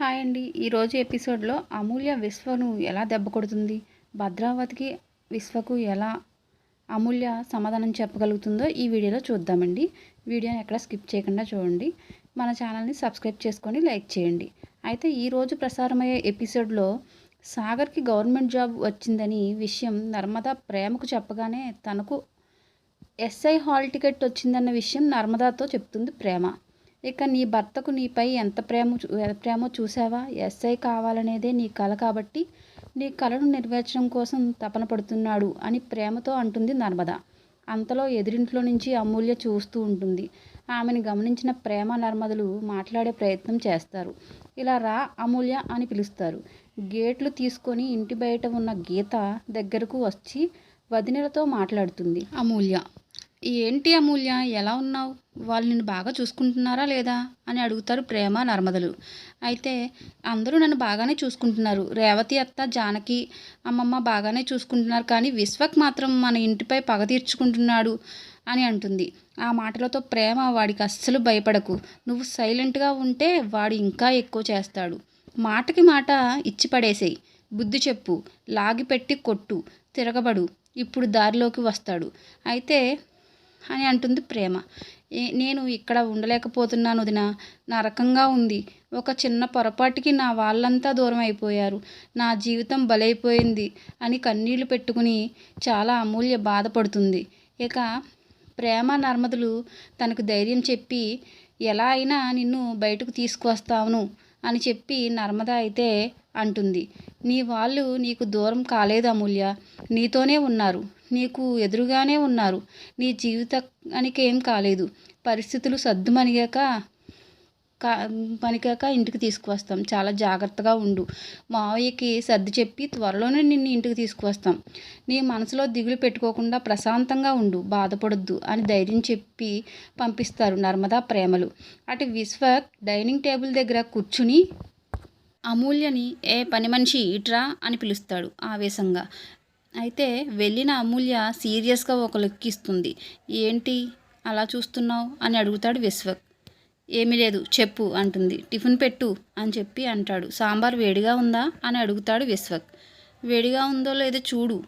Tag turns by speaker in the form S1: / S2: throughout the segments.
S1: Hi అండి. ఈరోజు ఎపిసోడ్లో అమూల్య విశ్వను ఎలా దెబ్బ కొడుతుంది? భద్రావతికి విశ్వకు ఎలా అమూల్య సమాధానం చెప్పగలుగుతుందో ఈ వీడియోలో చూద్దామండి. వీడియోని ఎక్కడ స్కిప్ చేయకుండా చూడండి. మన ఛానల్ని సబ్స్క్రైబ్ చేసుకొని లైక్ చేయండి. అయితే ఈరోజు ప్రసారమయ్యే ఎపిసోడ్లో సాగర్కి గవర్నమెంట్ జాబ్ వచ్చిందని విషయం నర్మదా ప్రేమకు చెప్పగానే తనకు ఎస్ఐ హాల్ టికెట్ వచ్చిందన్న విషయం నర్మదాతో చెప్తుంది ప్రేమ. ఇక నీ భర్తకు నీపై ఎంత ప్రేమ చూ- ప్రేమో చూసావా ఎస్ఐ కావాలనేదే నీ కల కాబట్టి నీ కళను నెరవేర్చడం కోసం తపన పడుతున్నాడు అని ప్రేమతో అంటుంది నర్మద. అంతలో ఎదురింట్లో నుంచి అమూల్య చూస్తూ ఉంటుంది. ఆమెను గమనించిన ప్రేమ నర్మదలు మాట్లాడే ప్రయత్నం చేస్తారు. ఇలా రా అమూల్య అని పిలుస్తారు. గేట్లు తీసుకొని ఇంటి బయట ఉన్న గీత దగ్గరకు వచ్చి వదినలతో మాట్లాడుతుంది. అమూల్య ఏంటి అమూల్య? ఎలా ఉన్నావు? వాళ్ళు నిన్ను బాగా చూసుకుంటున్నారా లేదా? అని అడుగుతారు ప్రేమ నర్మదలు. అయితే అందరూ నన్ను బాగానే చూసుకుంటున్నారు. రేవతి అత్త జానకి అమ్మమ్మ బాగానే చూసుకుంటున్నారు కానీ విశ్వక్ మాత్రం మన ఇంటిపై పగ తీర్చుకుంటున్నాడు అని అంటుంది. ఆ మాటలతో ప్రేమ వాడికి అస్సలు భయపడకు. నువ్వు సైలెంట్గా ఉంటే వాడు ఇంకా ఎక్కువ చేస్తాడు. మాటకి మాట ఇచ్చి పడేసేయి. బుద్ధి చెప్పు. లాగిపెట్టి కొట్టు. తిరగబడు. ఇప్పుడు దారిలోకి వస్తాడు. అయితే అని అంటుంది ప్రేమ. నేను ఇక్కడ ఉండలేకపోతున్నాను వదిన. నరకంగా ఉంది. ఒక చిన్న పొరపాటుకి నా వాళ్ళంతా దూరం అయిపోయారు. నా జీవితం బలైపోయింది అని కన్నీళ్ళు పెట్టుకుని చాలా అమూల్య బాధపడుతుంది. ఇక ప్రేమ నర్మదులు తనకు ధైర్యం చెప్పి ఎలా అయినా నిన్ను బయటకు తీసుకువస్తాను అని చెప్పి నర్మద అయితే అంటుంది. నీ వాళ్ళు నీకు దూరం కాలేదు అమూల్య. నీతోనే ఉన్నారు. నీకు ఎదురుగానే ఉన్నారు. నీ జీవితానికి ఏం కాలేదు. పరిస్థితులు సర్దుమణిగాక కా పనికాక ఇంటికి తీసుకువస్తాం. చాలా జాగ్రత్తగా ఉండు. మావయ్యకి సర్ది చెప్పి త్వరలోనే నిన్ను ఇంటికి తీసుకువస్తాం. నీ మనసులో దిగులు పెట్టుకోకుండా ప్రశాంతంగా ఉండు. బాధపడొద్దు అని ధైర్యం చెప్పి పంపిస్తారు నర్మదా ప్రేమలు. అటు విశ్వ డైనింగ్ టేబుల్ దగ్గర కూర్చుని అమూల్యని ఏ పని మనిషి ఇట్రా అని పిలుస్తాడు ఆవేశంగా. అయితే వెళ్ళిన అమూల్య సీరియస్గా ఒక లెక్కిస్తుంది ఏంటి అలా చూస్తున్నావు అని అడుగుతాడు విశ్వక్. ఏమీ లేదు చెప్పు అంటుంది. టిఫిన్ పెట్టు అని చెప్పి అంటాడు. సాంబార్ వేడిగా ఉందా అని అడుగుతాడు విశ్వక్. వేడిగా ఉందో లేదో చూడు.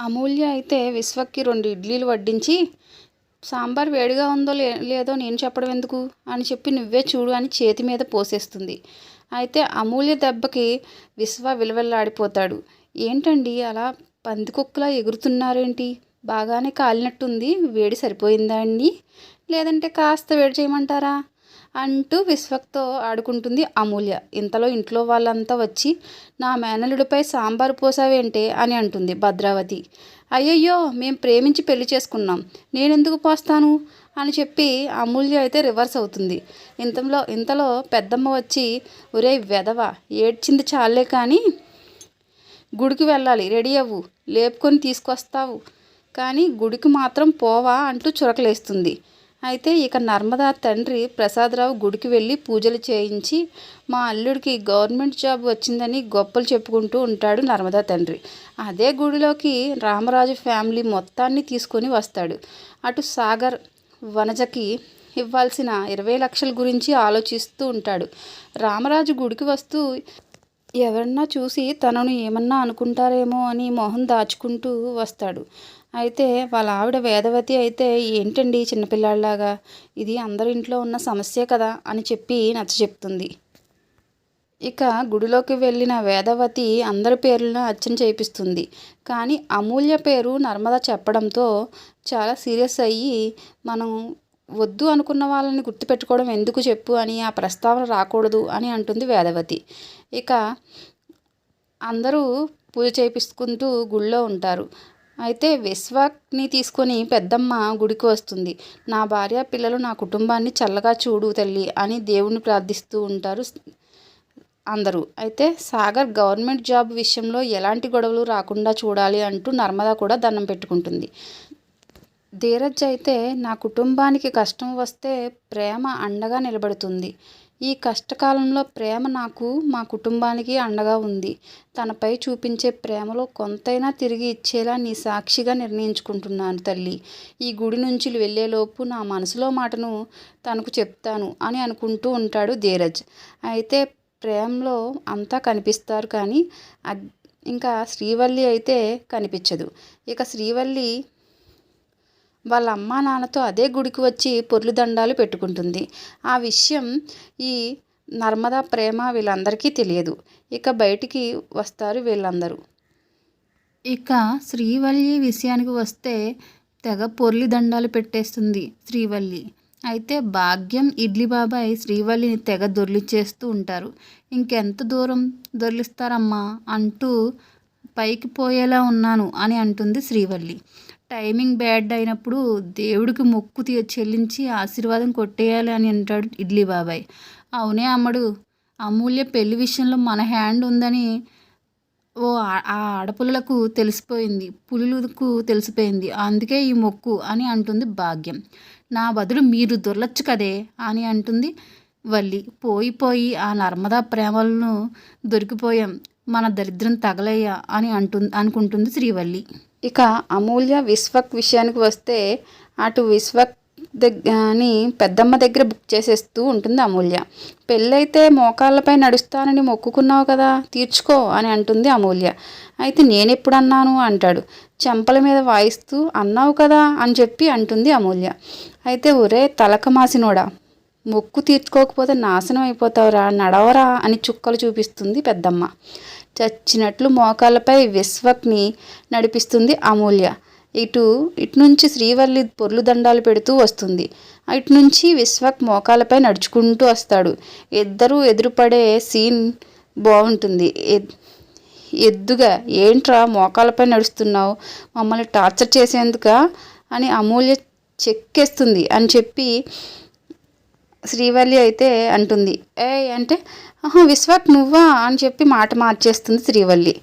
S1: అమూల్య అయితే విశ్వక్కి రెండు ఇడ్లీలు వడ్డించి సాంబార్ వేడిగా ఉందో లే లేదో నేను చెప్పడం ఎందుకు? అని చెప్పి నువ్వే చూడు అని చేతి మీద పోసేస్తుంది. అయితే అమూల్య దెబ్బకి విశ్వ విలవెల్లాడిపోతాడు. ఏంటండి అలా పందికొక్కులా ఎగురుతున్నారేంటి? బాగానే కాలినట్టుంది. వేడి సరిపోయిందా అండి? లేదంటే కాస్త వేడి చేయమంటారా? అంటూ విశ్వక్తో ఆడుకుంటుంది అమూల్య. ఇంతలో ఇంట్లో వాళ్ళంతా వచ్చి నా మేనలుడిపై సాంబారు పోసావేంటే అని అంటుంది భద్రావతి. అయ్యయ్యో మేం ప్రేమించి పెళ్ళి చేసుకున్నాం. నేనెందుకు పోస్తాను? అని చెప్పి అమూల్య అయితే రివర్స్ అవుతుంది. ఇంతలో ఇంతలో పెద్దమ్మ వచ్చి ఒరే వెధవ ఏడ్చింది చాలే కానీ గుడికి వెళ్ళాలి రెడీ అవ్వు లేపుకొని తీసుకొస్తావు. కానీ గుడికి మాత్రం పోవా అంటూ చురకలేస్తుంది. అయితే ఇక నర్మదా తండ్రి ప్రసాదరావు గుడికి వెళ్ళి పూజలు చేయించి మా అల్లుడికి గవర్నమెంట్ జాబ్ వచ్చిందని గొప్పలు చెప్పుకుంటూ ఉంటాడు నర్మదా తండ్రి. అదే గుడిలోకి రామరాజు ఫ్యామిలీ మొత్తాన్ని తీసుకొని వస్తాడు. అటు సాగర్ వనజకి ఇవ్వాల్సిన ఇరవై లక్షల గురించి ఆలోచిస్తూ ఉంటాడు. రామరాజు గుడికి వస్తూ ఎవరన్నా చూసి తనను ఏమన్నా అనుకుంటారేమో అని మొహం దాచుకుంటూ వస్తాడు. అయితే వాళ్ళ ఆవిడ వేదవతి అయితే ఏంటండి చిన్నపిల్లాడిలాగా? ఇది అందరి ఇంట్లో ఉన్న సమస్యే కదా అని చెప్పి నచ్చ చెప్తుంది. ఇక గుడిలోకి వెళ్ళిన వేదవతి అందరి పేర్లను అర్చన చేపిస్తుంది కానీ అమూల్య పేరు నర్మద చెప్పడంతో చాలా సీరియస్ అయ్యి మనం వద్దు అనుకున్న వాళ్ళని గుర్తుపెట్టుకోవడం ఎందుకు చెప్పు అని ఆ ప్రస్తావన రాకూడదు అని అంటుంది వేదవతి. ఇక అందరూ పూజ చేపించుకుంటూ గుళ్ళో ఉంటారు. అయితే విశ్వాక్ని తీసుకొని పెద్దమ్మ గుడికి వస్తుంది. నా భార్య పిల్లలు నా కుటుంబాన్ని చల్లగా చూడు తల్లి అని దేవుణ్ణి ప్రార్థిస్తూ ఉంటారు అందరూ. అయితే సాగర్ గవర్నమెంట్ జాబ్ విషయంలో ఎలాంటి గొడవలు రాకుండా చూడాలి అంటూ నర్మదా కూడా దండం పెట్టుకుంటుంది. ధీరజ్ అయితే నా కుటుంబానికి కష్టం వస్తే ప్రేమ అండగా నిలబడుతుంది. ఈ కష్టకాలంలో ప్రేమ నాకు మా కుటుంబానికి అండగా ఉంది. తనపై చూపించే ప్రేమలో కొంతైనా తిరిగి ఇచ్చేలా నీ సాక్షిగా నిర్ణయించుకుంటున్నాను తల్లి. ఈ గుడి నుంచి వెళ్ళేలోపు నా మనసులో మాటను తనకు చెప్తాను అని అనుకుంటూ ఉంటాడు ధీరజ్. అయితే ప్రేమలో అంతా కనిపిస్తారు కానీ ఇంకా శ్రీవల్లి అయితే కనిపించదు. ఇక శ్రీవల్లి వాళ్ళ అమ్మా నాన్నతో అదే గుడికి వచ్చి పొర్లు దండాలు పెట్టుకుంటుంది. ఆ విషయం ఈ నర్మదా ప్రేమ వీళ్ళందరికీ తెలియదు. ఇక బయటికి వస్తారు వీళ్ళందరూ. ఇక శ్రీవల్లి విషయానికి వస్తే తెగ పొర్లి దండాలు పెట్టేస్తుంది శ్రీవల్లి. అయితే భాగ్యం ఇడ్లీ బాబాయ్ శ్రీవల్లిని తెగ దొర్లిచ్చేస్తూ ఉంటారు. ఇంకెంత దూరం దొర్లిస్తారమ్మా అంటూ పైకి పోయేలా ఉన్నాను అని అంటుంది శ్రీవల్లి. టైమింగ్ బ్యాడ్ అయినప్పుడు దేవుడికి మొక్కు తీ చెల్లించి ఆశీర్వాదం కొట్టేయాలి అని అంటాడు ఇడ్లీ బాబాయ్. అవునే అమ్మడు అమూల్య పెళ్ళి విషయంలో మన హ్యాండ్ ఉందని ఓ ఆ- ఆ ఆడపుల్లలకు తెలిసిపోయింది పులులకు తెలిసిపోయింది. అందుకే ఈ మొక్కు అని అంటుంది భాగ్యం. నా బదులు మీరు దొరలచ్చు కదే అని అంటుంది వల్లి. పోయి పోయి ఆ నర్మదా ప్రేమలను దొరికిపోయాం. మన దరిద్రం తగలయ్యా అని అంటుంది అనుకుంటుంది శ్రీవల్లి. ఇక అమూల్య విశ్వక్ విషయానికి వస్తే అటు విశ్వక్ దగ్గరని పెద్దమ్మ దగ్గర బుక్ చేసేస్తూ ఉంటుంది అమూల్య. పెళ్ళైతే మోకాళ్ళపై నడుస్తానని మొక్కుకున్నావు కదా తీర్చుకో అని అంటుంది అమూల్య. అయితే నేనెప్పుడు అన్నాను అంటాడు. చెంపల మీద వాయిస్తూ అన్నావు కదా అని చెప్పి అంటుంది అమూల్య. అయితే ఒరే తలక మాసినోడా మొక్కు తీర్చుకోకపోతే నాశనం అయిపోతావురా నడవరా అని చుక్కలు చూపిస్తుంది పెద్దమ్మ. చచ్చినట్లు మోకాళ్ళపై విశ్వక్ని నడిపిస్తుంది అమూల్య. ఇటు ఇటు నుంచి శ్రీవల్లి పొర్లు దండాలు పెడుతూ వస్తుంది. ఇటు నుంచి విశ్వక్ మోకాలపై నడుచుకుంటూ వస్తాడు. ఇద్దరూ ఎదురుపడే సీన్ బాగుంటుంది. ఎద్- ఎద్దుగా ఏంట్రా మోకాలపై నడుస్తున్నావు? మమ్మల్ని టార్చర్ చేసేందుక? అని అమూల్య చెక్కేస్తుంది అని చెప్పి శ్రీవల్లి అయితే అంటుంది. ఏ అంటే ఆహా విశ్వక్ నువ్వా అని చెప్పి మాట మార్చేస్తుంది శ్రీవల్లి.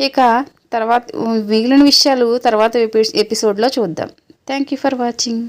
S1: ఇక తర్వాత మిగిలిన విషయాలు తర్వాత ఎపి ఎపిసోడ్లో చూద్దాం. Thank you for watching